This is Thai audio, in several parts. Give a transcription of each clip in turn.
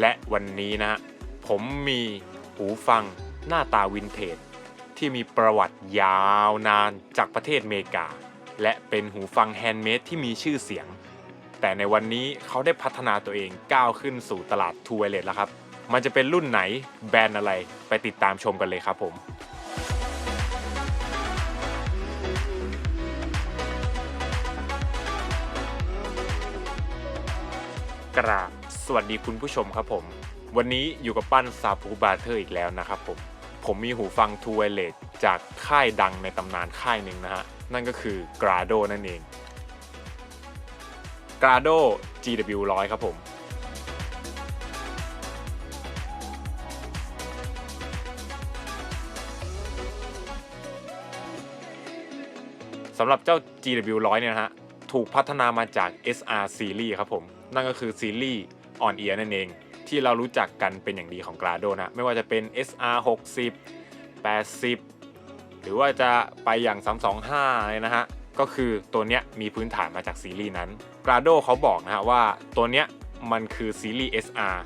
และวันนี้นะฮะผมมีหูฟังหน้าตาวินเทจที่มีประวัติยาวนานจากประเทศเมกา และเป็นหูฟังแฮนด์เมดที่มีชื่อเสียง แต่ในวันนี้เขาได้พัฒนาตัวเองก้าวขึ้นสู่ตลาดทูเวเลตแล้วครับ มันจะเป็นรุ่นไหนแบรนด์อะไรไปติดตามชมกันเลยครับผมกราบ สวัสดีคุณผู้ชมครับผม วันนี้อยู่กับปั้นซาปูบาเทอร์อีกแล้วนะครับผม ผมมีหูฟังทูเวเลตจากค่ายดังในตำนานค่ายหนึ่งนะฮะ นั่นก็คือ Grado นั่นเอง Grado GW100 ครับผมสำหรับเจ้า GW100 เนี่ยนะฮะ ถูกพัฒนามาจาก SR Series ครับผม นั่นก็คือซีรีส์ ออนเอียนั่นเอง ที่เรารู้จักกันเป็นอย่างดีของ Grado นะ ไม่ว่าจะเป็น SR 60 80 หรือว่าจะไปอย่าง 325 เลยนะฮะ ก็คือตัวเนี้ยมีพื้นฐานมาจากซีรีส์นั้น Grado เขาบอกนะฮะว่าตัวเนี้ยมันคือซีรีส์ SR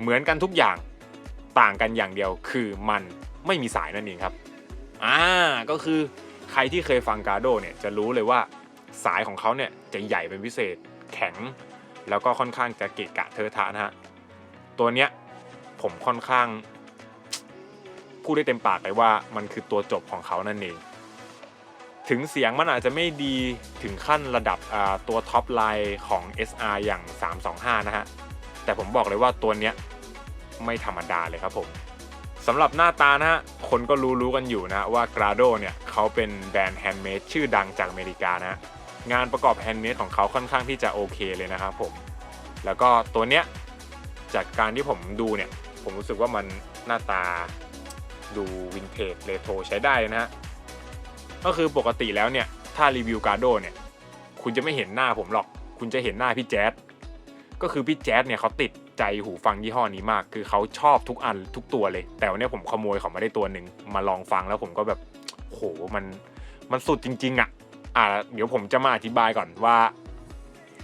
เหมือนกันทุกอย่างต่างกันอย่างเดียวคือมันไม่มีสายนั่นเองครับ อ่า ก็คือใครที่เคยฟัง Grado เนี่ยจะรู้เลยว่าสายของเขาเนี่ยจะใหญ่เป็นพิเศษ แข็ง แล้วก็ค่อนข้างจะเกะกะเทอะทะนะฮะตัวเนี้ยผมค่อนข้างพูดได้เต็มปากเลยว่ามันคือตัวจบของเขานั่นเอง ถึงเสียงมันอาจจะไม่ดีถึงขั้นระดับตัวท็อปไลน์ของ SR อย่าง 325 นะฮะ แต่ผมบอกเลยว่าตัวเนี้ยไม่ธรรมดาเลยครับผมสำหรับหน้าตานะฮะ คนก็รู้รู้กันอยู่นะว่า Grado เนี่ยเขาเป็นแบรนด์แฮนด์เมดชื่อดังจากอเมริกานะ งานประกอบแฮนด์เมดของเขาค่อนข้างที่จะโอเคเลยนะครับผม แล้วก็ตัวเนี้ยจากการที่ผมดูเนี่ย ผมรู้สึกว่ามันหน้าตาดูวินเทจเรโทรใช้ได้นะฮะ ก็คือปกติแล้วเนี่ย ถ้ารีวิวการ์โดเนี่ย คุณจะไม่เห็นหน้าผมหรอก คุณจะเห็นหน้าพี่แจ๊ดก็คือพี่แจ๊ดเนี่ยเขาติดใจหูฟังยี่ห้อนี้มาก คือเขาชอบทุกอันทุกตัวเลย แต่วันนี้ผมขโมยเขามาได้ตัวหนึ่งมาลองฟังแล้วผมก็แบบโหมันมันสุดจริง ๆอะ่ะ อ่าเดี๋ยวผมจะมาอธิบายก่อนว่า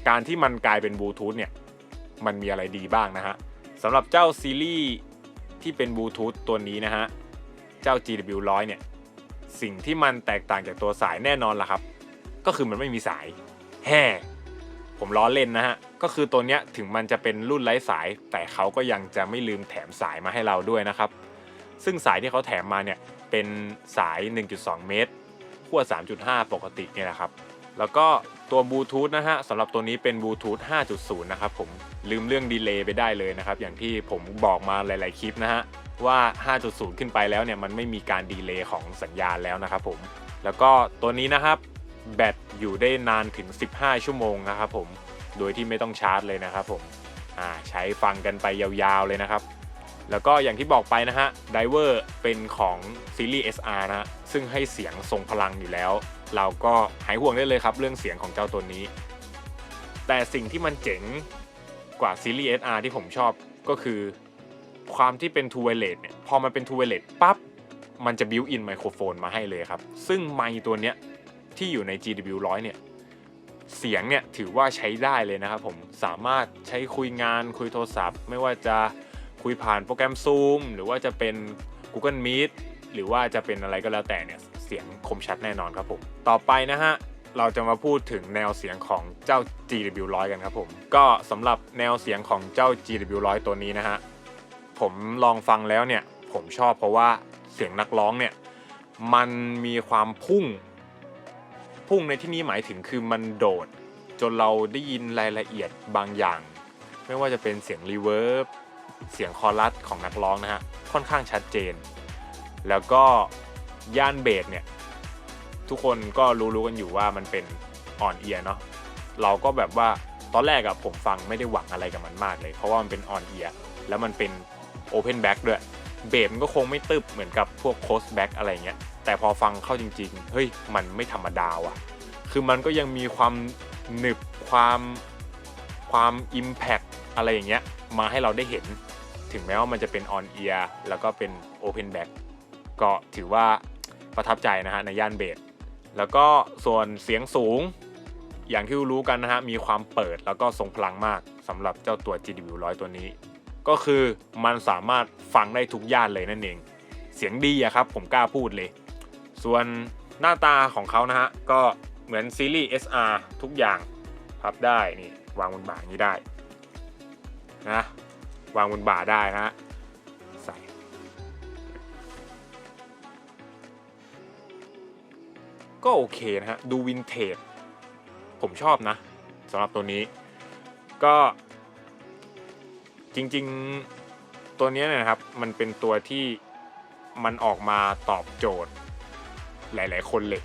การที่มันกลายเป็นบลูทูธเนี่ยมันมีอะไรดีบ้างนะฮะสำหรับเจ้าซีรีส์ที่เป็นบลูทูธตัวนี้นะฮะเจ้า GW100 เนี่ยสิ่งที่มันแตกต่างจากตัวสายแน่นอนล่ะครับ ก็คือมันไม่มีสายแฮ่ผมล้อเล่นนะฮะ ก็คือตัวเนี้ยถึงมันจะเป็นรุ่นไร้สาย แต่เขาก็ยังจะไม่ลืมแถมสายมาให้เราด้วยนะครับ ซึ่งสายที่เขาแถมมาเนี่ยเป็นสาย 1.2 เมตร ขั้ว 3.5 ปกติเนี่ยแหละครับ แล้วก็ตัวบลูทูธนะฮะสำหรับตัวนี้เป็นบลูทูธ 5.0 นะครับผมลืมเรื่องดีเลย์ไปได้เลยนะครับ อย่างที่ผมบอกมาหลาย ๆ คลิปนะฮะว่า 5.0 ขึ้นไปแล้วเนี่ยมันไม่มีการดีเลย์ของสัญญาณแล้วนะครับผม แล้วก็ตัวนี้นะครับแบตอยู่ได้นานถึง 15 ชั่วโมงนะครับผม โดยที่ไม่ต้องชาร์จเลยนะครับผมอ่าใช้ฟังกันไปยาวๆเลยนะครับ แล้วก็อย่างที่บอกไปนะฮะไดเวอร์เป็นของซีรีส์ SR นะฮะซึ่งให้เสียงทรงพลังอยู่แล้ว เราก็หายห่วงได้เลยครับเรื่องเสียงของเจ้าตัวนี้ แต่สิ่งที่มันเจ๋งกว่าซีรีส์ SR ที่ผมชอบก็คือความที่เป็น Two Wireless เนี่ยพอมันเป็น Two Wireless ปั๊บมันจะ built in ไมโครโฟนมาให้เลยครับ ซึ่งไมค์ตัวเนี้ยที่อยู่ใน GW100 เนี่ยเสียงเนี่ยถือว่าใช้ได้เลยนะครับผมสามารถใช้คุยงานคุยโทรศัพท์ ไม่ว่าจะ คุยผ่านโปรแกรม Zoom หรือว่าจะเป็น Google Meet หรือว่าจะเป็นอะไรก็แล้วแต่เนี่ยเสียงคมชัดแน่นอนครับผม ต่อไปนะฮะเราจะมาพูดถึงแนวเสียงของเจ้า GW100 กันครับผม ก็สำหรับแนวเสียงของเจ้า GW100 ตัวนี้นะฮะผมลองฟังแล้วเนี่ยผมชอบเพราะว่าเสียงนักร้องเนี่ยมันมีความพุ่ง พุ่งในที่นี้หมายถึงคือมันโดด จนเราได้ยินรายละเอียดบางอย่าง ไม่ว่าจะเป็นเสียงรีเวิร์บ เสียงคอรัสของนักร้องนะฮะค่อนข้างชัดเจน แล้วก็ย่านเบสเนี่ยทุกคนก็รู้ๆกันอยู่ว่ามันเป็นอ่อนเอียเนาะเราก็แบบว่าตอนแรกอะผมฟังไม่ได้หวังอะไรกับมันมากเลย เพราะว่ามันเป็นออนเอียแล้วมันเป็นโอเพนแบ็กด้วยเบสมันก็คงไม่ตึบเหมือนกับพวกโคสแบ็กอะไรเงี้ยแต่พอฟังเข้าจริงๆ เฮ้ย มันไม่ธรรมดาว่ะ คือมันก็ยังมีความหนึบความความอิมแพกอะไรอย่างเงี้ยมาให้เราได้เห็น ถึงแม้ว่ามันจะเป็นออนเอียร์แล้วก็เป็นโอเพนแบ็กก็ถือว่าประทับใจนะฮะในย่านเบสแล้วก็ส่วนเสียงสูงอย่างที่รู้กันนะฮะมีความเปิดแล้วก็ทรงพลังมากสำหรับเจ้าตัว GW100 ตัวนี้ ก็คือมันสามารถฟังได้ทุกย่านเลยนั่นเอง เสียงดีอะครับผมกล้าพูดเลย ส่วนหน้าตาของเขานะฮะก็เหมือนซีรีส์ SR ทุกอย่างพับได้นี่วางบนบ่าอย่างนี้ได้นะ วางบนบ่าได้นะฮะใส่ก็โอเคนะฮะ ดูวินเทจผมชอบนะสำหรับตัวนี้ก็จริงๆตัวนี้เนยนะครับมันเป็นตัวที่มันออกมาตอบโจทย์หลาย ๆ คนเลย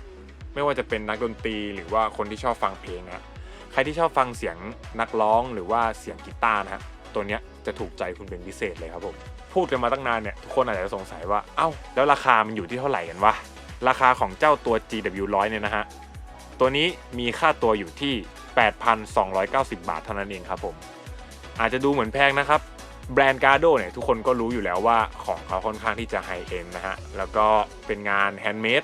ไม่ว่าจะเป็นนักดนตรีหรือว่าคนที่ชอบฟังเพลงนะใครที่ชอบฟังเสียงนักร้องหรือว่าเสียงกีตาร์นะฮะตัวเนี้ย จะถูกใจคุณเป็นพิเศษเลยครับผมพูดกันมาตั้งนานเนี่ยทุกคนอาจจะสงสัยว่าเอ้าแล้วราคามันอยู่ที่เท่าไหร่กันวะราคาของเจ้าตัว GW100 เนี่ยนะฮะตัวนี้มีค่าตัวอยู่ที่ 8,290 บาทเท่านั้นเองครับผม อาจจะดูเหมือนแพงนะครับแบรนด์การ์โดเนี่ยทุกคนก็รู้อยู่แล้วว่าของเขาค่อนข้างที่จะไฮเอ็นนะฮะ แล้วก็เป็นงานแฮนด์เมด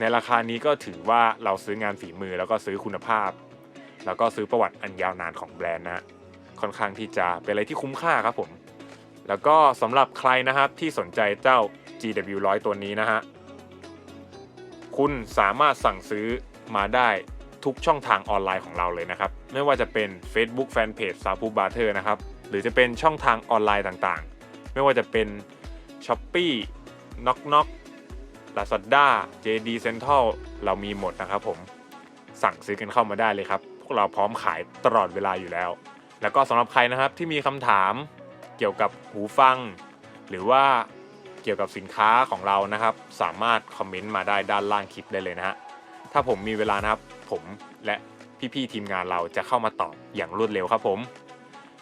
ในราคานี้ก็ถือว่าเราซื้องานฝีมือแล้วก็ซื้อคุณภาพ แล้วก็ซื้อประวัติอันยาวนานของแบรนด์นะฮะ ค่อนข้างที่จะเป็นอะไรที่คุ้มค่าครับผม แล้วก็สำหรับใครนะครับที่สนใจเจ้า GW100 ตัวนี้นะฮะ คุณสามารถสั่งซื้อมาได้ทุกช่องทางออนไลน์ของเราเลยนะครับ ไม่ว่าจะเป็น Facebook Fanpage ซา p ูบาร์เทอร์นะครับ หรือจะเป็นช่องทางออนไลน์ต่างๆ ไม่ว่าจะเป็น s h อ p e e Knock Knock Lazada JD Central เรามีหมดนะครับผม สั่งซื้อกันเข้ามาได้เลยครับ พวกเราพร้อมขายตลอดเวลาอยู่แล้ว แล้วก็สำหรับใครนะครับที่มีคำถามเกี่ยวกับหูฟัง หรือว่าเกี่ยวกับสินค้าของเรานะครับ สามารถคอมเมนต์มาได้ด้านล่างคลิปได้เลยนะฮะถ้าผมมีเวลานะครับ ผมและพี่ๆทีมงานเราจะเข้ามาตอบอย่างรวดเร็วครับผม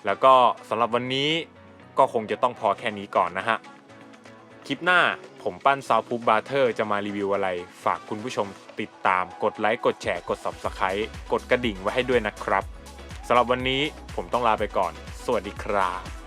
แล้วก็สำหรับวันนี้ก็คงจะต้องพอแค่นี้ก่อนนะฮะคลิปหน้าผมปั้นซาวพูบาร์เทอร์จะมารีวิวอะไร ฝากคุณผู้ชมติดตามกดไลค์กดแชร์กด Subscribe กดกระดิ่งไว้ให้ด้วยนะครับ สำหรับวันนี้ผมต้องลาไปก่อน สวัสดีครับ